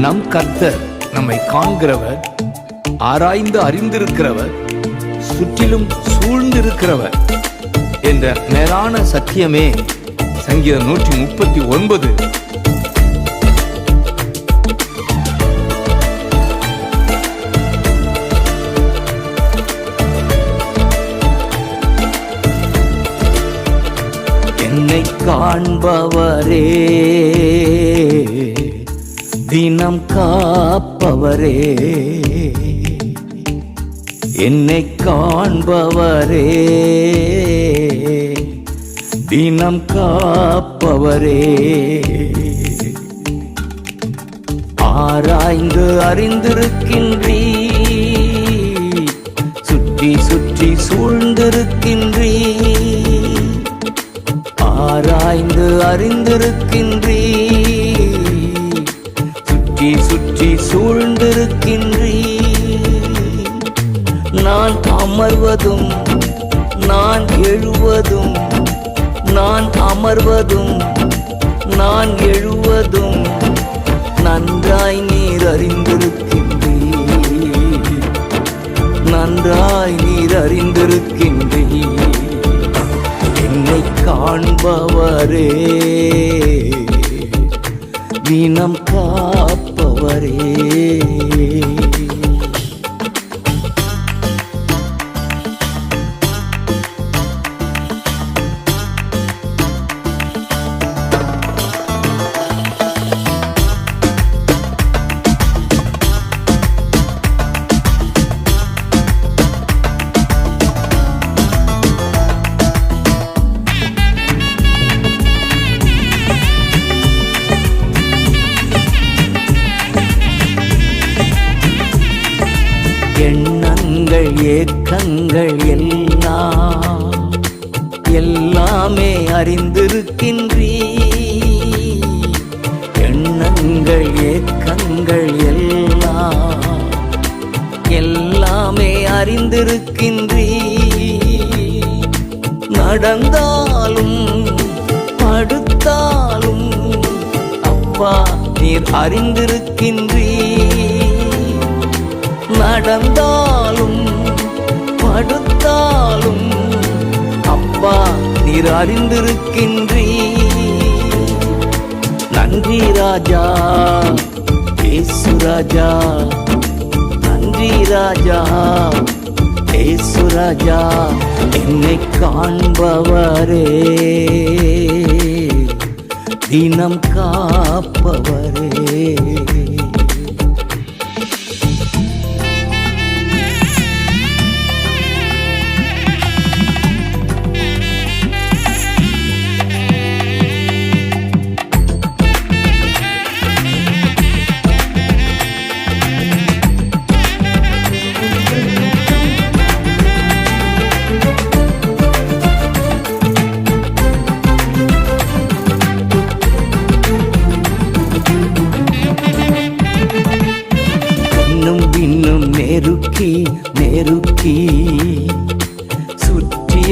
நம் கர்த்தர் நம்மை காண்கிறவர் ஆராய்ந்து அறிந்திருக்கிறவர் சுற்றிலும் சூழ்ந்திருக்கிறவர் என்ற மேலான சத்தியமே சங்கீதம் நூற்றி முப்பத்தி ஒன்பது. என்னை காண்பவரே தினம் காப்பவரே. என்னை காண்பவரே. தினம் காப்பவரே. ஆராய்ந்து அறிந்திருக்கின்ற சுற்றி சூழ்ந்திருக்கின்றீ நான் அமர்வதும் நான் எழுவதும் நான் அமர்வதும் நான் எழுவதும் நன்றாய் நீர் அறிந்திருக்கின்றீ நன்றாய் நீர் அறிந்திருக்கின்றீ என்னை காண்பவரே தினம் காப்ப எண்ணங்கள் ஏக்கங்கள் எல்லாம் எல்லாமே அறிந்திருக்கின்றீ எண்ணங்கள் ஏக்கங்கள் எல்லாம் எல்லாமே அறிந்திருக்கின்றீ நடந்தாலும் படுத்தாலும் அப்பா நீர் அறிந்திருக்கின்றீ நீர் அறிந்திருக்கின்றீ நன்றி ராஜா. ஏசு ராஜா. நன்றி ராஜா. ஏசு ராஜா என்னை காண்பவரே. தினம் காப்பவரே.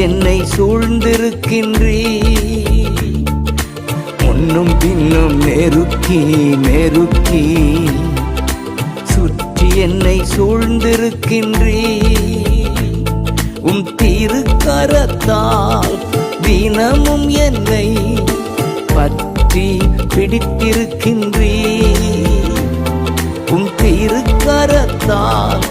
என்னை சூழ்ந்திருக்கின்றீ முன்னும் பின்னும் நெருக்கி நெருக்கி சுற்றி என்னை சூழ்ந்திருக்கின்றீ உம் திருக்கரத்தால் தினமும் என்னை பற்றி பிடித்திருக்கின்றீ உம் திருக்கரத்தால்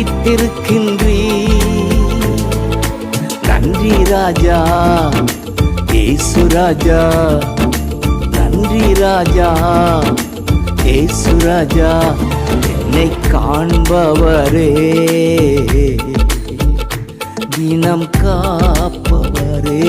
பிடித்திருக்கின்றீ நன்றி ராஜா ஏசு ராஜா. நன்றி ராஜா ஏசு ராஜா என்னை காண்பவரே. தினம் காப்பவரே.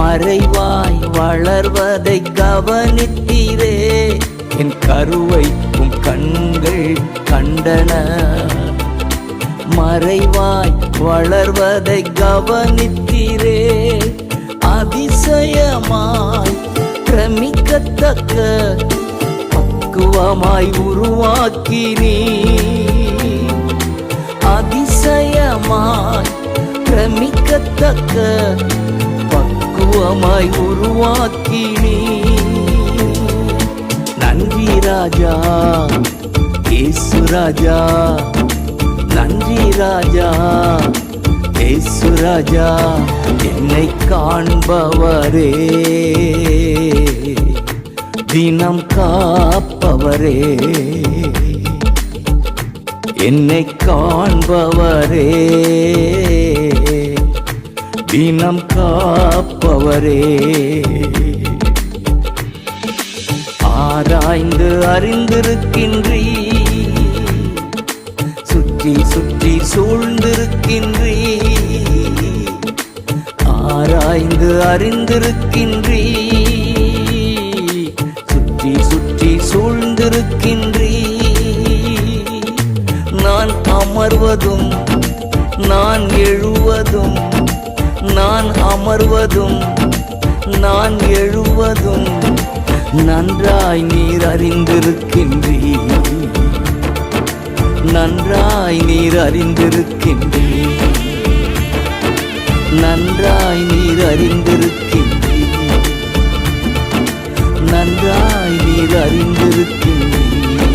மறைவாய் வளர்வதை கவனித்தீரே. என் கருவைக்கும் கண்கள் கண்டன. மறைவாய் வளர்வதை கவனித்தீரே. அதிசயமாய் கிரமிக்கத்தக்க பக்குவமாய் உருவாக்கினீ அதிசயமாய் கிரமிக்கத்தக்க உருவமாய் உருவாக்கினீ. நன்றி ராஜா ஏசு ராஜா. நன்றி ராஜா ஏசு ராஜா என்னை காண்பவரே. தினம் காப்பவரே. என்னை காண்பவரே. தினம் காப்பவரே. ஆராய்ந்து அறிந்திருக்கின்றீ. சுற்றி சுற்றி சூழ்ந்திருக்கின்றீ. ஆராய்ந்து அறிந்திருக்கின்றீ. சுற்றி சுற்றி சூழ்ந்திருக்கின்றீ. நான் அமர்வதும் நான் எழுவதும் அமர்வதும் நான் எழுவதும் நன்றாய் நீர் அறிந்திருக்கின்றீர். நன்றாய் நீர் அறிந்திருக்கின்றீர். நன்றாய் நீர் அறிந்திருக்கின்றீர். நன்றாய் நீர் அறிந்திருக்கின்றீர்.